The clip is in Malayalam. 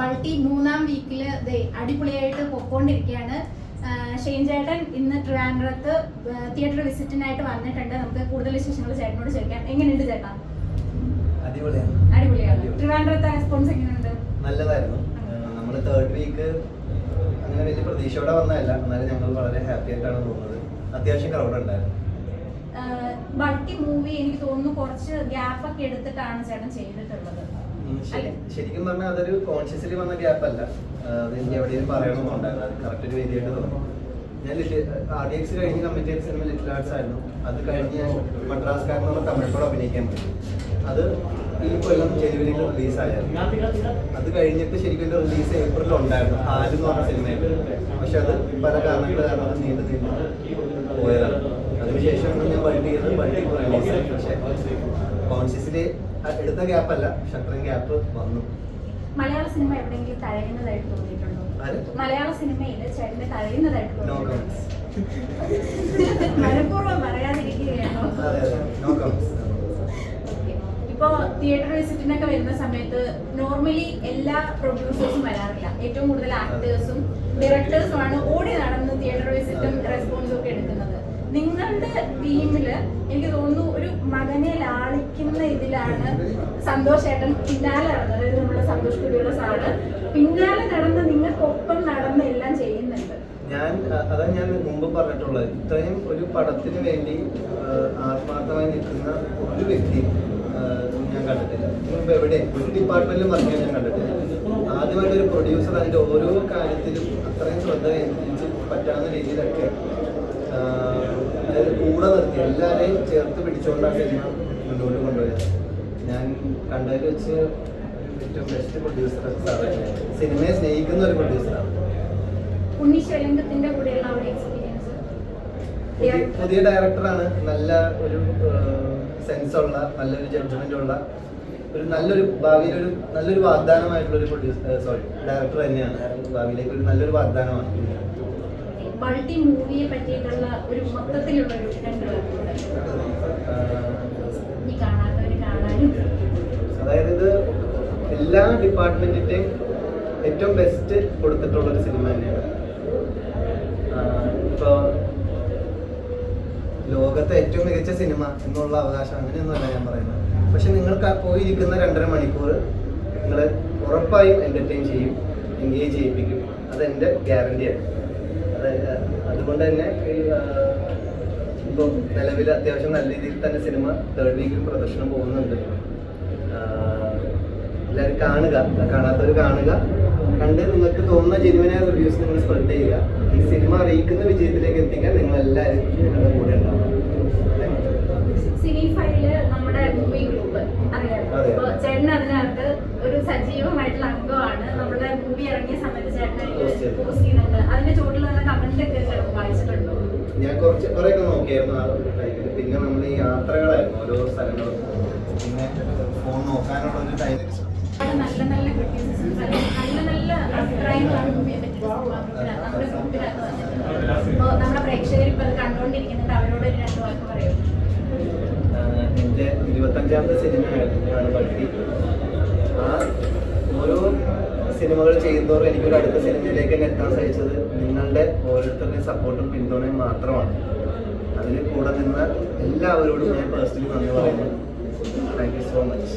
ബൾട്ടി മൂന്നാം വീക്കിൽ അടിപൊളിയായിട്ട് പൊക്കോണ്ടിരിക്കുകയാണ് ഷെയിൻ ചേട്ടൻ ഇന്ന് ട്രിവാൻഡ്രത്ത് തിയേറ്റർ വിസിറ്റിനായിട്ട് വന്നിട്ടുണ്ട്. നമുക്ക് കൂടുതൽ വിശേഷങ്ങൾ ചേട്ടനോട് ചോദിക്കാം. എങ്ങനെയുണ്ട് ചേട്ടാ? അടിപൊളിയാണ്. ട്രിവാൻഡ്രത്തെ റെസ്പോൺസ് എങ്ങനെയുണ്ട്? നല്ലതായിരുന്നു. നമ്മൾ തേർഡ് വീക്ക് അങ്ങനെ വലിയ പ്രതീക്ഷയോടെ വന്നതല്ല. എന്നാലും ഞങ്ങൾ വളരെ ഹാപ്പി ആയിട്ടാണ് തോന്നുന്നത് അത്യാവശ്യം ക്രൗഡ് ഉണ്ടായിരുന്നു. ബൾട്ടി മൂവി എനിക്ക് തോന്നുന്നു കുറച്ച് ഗ്യാപ്പ് ഒക്കെ എടുത്തിട്ടാണ് ചേട്ടൻ ചെയ്തിട്ടുള്ളത്. ശരിക്കും പറഞ്ഞാൽ അതൊരു കോൺഷ്യസ്ലി വന്ന ഗ്യാപ്പ് അല്ല. അത് എനിക്ക് എവിടെയും പറയണമെന്നുണ്ടായിരുന്നു അത് കറക്റ്റ് ഒരു വേദിയായിട്ട് തോന്നി. ഞാൻ ആർ ഡി എക്സ് കഴിഞ്ഞ് കമ്മിറ്റി എക്സ് സിനിമ ലിറ്റിൽ ആർട്സ് ആയിരുന്നു. അത് കഴിഞ്ഞ് ഞാൻ മദ്രാസ് കാരണം തമിഴ് പടം അഭിനയിക്കാൻ പോയി. അത് ഈ കൊല്ലം ജനുവരിയിൽ റിലീസായിരുന്നു അത് കഴിഞ്ഞിട്ട് ശരിക്കും എന്റെ റിലീസ് ഏപ്രിൽ ഉണ്ടായിരുന്നു. ഹാൽ എന്ന് പറഞ്ഞ സിനിമയിൽ പക്ഷെ അത് പല കാരണങ്ങൾ കാരണം അത് നീണ്ടു നീണ്ടു പോയതാണ്. അതിനുശേഷമാണ് ഞാൻ വണ്ടി ചെയ്ത് വണ്ടി റിലീസായി പക്ഷെ കോൺഷ്യസ്ലി എടുത്ത ഗ്യാപ്പ് അല്ല പക്ഷെ അത്രയും ഗ്യാപ്പ് വന്നു. മലയാള സിനിമ എവിടെയെങ്കിലും തഴയുന്നതായിട്ട് തോന്നിയിട്ടുണ്ടോ? മലയാള സിനിമയിൽ ചേട്ടന് തഴയുന്നതായിട്ട് മനഃപൂർവം പറയാതിരിക്കുകയാണോ. ഇപ്പോ തിയേറ്റർ വിസിറ്റിനൊക്കെ വരുന്ന സമയത്ത് നോർമലി എല്ലാ പ്രൊഡ്യൂസേഴ്സും വരാറില്ല. ഏറ്റവും കൂടുതൽ ആക്ടേഴ്സും ഡയറക്ടേഴ്സും ആണ് ഓടി നടന്ന് തിയേറ്റർ വിസിറ്റും റെസ്പോൺസും ഒക്കെ എടുക്കുന്നത്. നിങ്ങളുടെ ടീമിൽ എനിക്ക് തോന്നുന്നു ഒരു മകനെ ലാളിക്കുന്ന ഇതിലാണ് സന്തോഷ് ഏട്ടൻ പിന്നാലെ നടന്നത്. അതായത് നമ്മുടെ സന്തോഷ് കുടിയുള്ള സാറ് പിന്നാലെ നടന്ന് നിങ്ങൾക്കൊപ്പം നടന്ന് എല്ലാം ചെയ്യുന്നുണ്ട്. ഞാൻ അതാ ഞാൻ മുമ്പ് പറഞ്ഞിട്ടുള്ളത്. ഇത്രയും ഒരു പടത്തിന് വേണ്ടി ആത്മാർത്ഥമായി നിൽക്കുന്ന ഒരു വ്യക്തി ഞാൻ കണ്ടിട്ടില്ല. മുമ്പ് എവിടെ? ഒരു ഡിപ്പാർട്ട്മെന്റിലും പറഞ്ഞു ഞാൻ കണ്ടിട്ടില്ല. ആദ്യമായിട്ട് ഒരു പ്രൊഡ്യൂസർ അതിന്റെ ഓരോ കാര്യത്തിലും അത്രയും ശ്രദ്ധ കേന്ദ്രീകരിച്ച് പറ്റാവുന്ന രീതിയിലൊക്കെ അതായത് കൂടെ നിർത്തി. എല്ലാവരെയും ചേർത്ത് പിടിച്ചുകൊണ്ടാണ് സിനിമ മുന്നോട്ട് കൊണ്ടുപോയത്. ഞാൻ കണ്ടതിൽ വെച്ച് ഏറ്റവും ബെസ്റ്റ് പ്രൊഡ്യൂസർ സിനിമയെ സ്നേഹിക്കുന്ന ഒരു പ്രൊഡ്യൂസറാണ് പുതിയ ഡയറക്ടറാണ് നല്ല ഒരു സെൻസ് ഉള്ള നല്ലൊരു ജഡ്ജ്മെന്റ് ഉള്ള ഒരു നല്ലൊരു ഭാവിയിൽ ഒരു നല്ലൊരു വാഗ്ദാനമായിട്ടുള്ള ഒരു പ്രൊഡ്യൂസർ സോറി ഡയറക്ടർ തന്നെയാണ്. ഭാവിയിലേക്ക് ഒരു നല്ലൊരു വാഗ്ദാനമാണ് മൾട്ടി മൂവിയെ പറ്റിയിട്ടുള്ള ഒരു മൊത്തത്തിലുള്ള ഒരു രണ്ട് ഇനി കാണാത്തവര് കാണാനും. അതായത് ഇത് എല്ലാ ഡിപ്പാർട്ട്മെന്റിന്റെയും ഏറ്റവും ബെസ്റ്റ് കൊടുത്തിട്ടുള്ള ഒരു സിനിമ തന്നെയാണ്. ആഹ് ഇപ്പൊ ലോകത്തെ ഏറ്റവും മികച്ച സിനിമ എന്നുള്ള അവകാശം അങ്ങനെയൊന്നുമല്ല ഞാൻ പറയുന്നത്. പക്ഷെ നിങ്ങൾക്ക് പോയിരിക്കുന്ന രണ്ടര മണിക്കൂർ നിങ്ങൾ ഉറപ്പായും എന്റർടൈൻ ചെയ്യും എൻഗേജ് ചെയ്യിപ്പിക്കും. അതെന്റെ ഗ്യാരണ്ടിയാണ് അതുകൊണ്ട് തന്നെ ഇപ്പോൾ നിലവിൽ അത്യാവശ്യം നല്ല രീതിയിൽ തന്നെ സിനിമ തേർഡ് വീക്കിൽ പ്രദർശനം പോകുന്നുണ്ട്. എല്ലാവരും കാണുക കാണാത്തവർ കാണുക. കണ്ട് നിങ്ങൾക്ക് തോന്നുന്ന ജെനുവനായ റിവ്യൂസ് നിങ്ങൾ സ്പ്രെഡ് ചെയ്യുക. ഈ സിനിമ അറിയിക്കുന്ന വിജയത്തിലേക്ക് എത്തിക്കാൻ നിങ്ങൾ എല്ലാവരും കൂടെ ചേട്ടൻ അതിനകത്ത് ഒരു സജീവമായിട്ടുള്ള അംഗമാണ്. നമ്മുടെ മൂവി ഇറങ്ങിയ സമയത്ത് ചേട്ടൻ. പോസ്റ്റ് ചെയ്യുന്നുണ്ട്. അതിന്റെ ചുവട്ടിൽ കമന്റ് ഒക്കെ ചേട്ടൻ വായിച്ചിട്ടുണ്ടോ? ഞാൻ കുറച്ച് കുറേയൊക്കെ നോക്കിയായിരുന്നു ആ ഒരു ടൈമിൽ പിന്നെ നമ്മൾ ഈ യാത്രകളായിരുന്നു ഓരോ സ്ഥലങ്ങളും. പിന്നെ ഫോൺ നോക്കാനുള്ള ഒരു ടൈം നല്ല നല്ല ക്രിറ്റിസിസംസ് നല്ല നല്ല അഭിപ്രായങ്ങളാണ് നമ്മുടെ നമ്മുടെ പ്രേക്ഷകർ ഇപ്പൊ അത് ഇരുപത്തഞ്ചാമത്തെ സിനിമയാണ് ഭക്തി ആ ഓരോ സിനിമകൾ ചെയ്യുന്നതോറും എനിക്കൊരു അടുത്ത സിനിമയിലേക്ക് തന്നെ എത്താൻ സാധിച്ചത് നിങ്ങളുടെ ഓരോരുത്തരുടെയും സപ്പോർട്ടും പിന്തുണയും മാത്രമാണ്. അതിന് കൂടെ നിന്ന എല്ലാവരോടും ഞാൻ പേഴ്സണലി നന്ദി പറയുന്നു. Thank you so much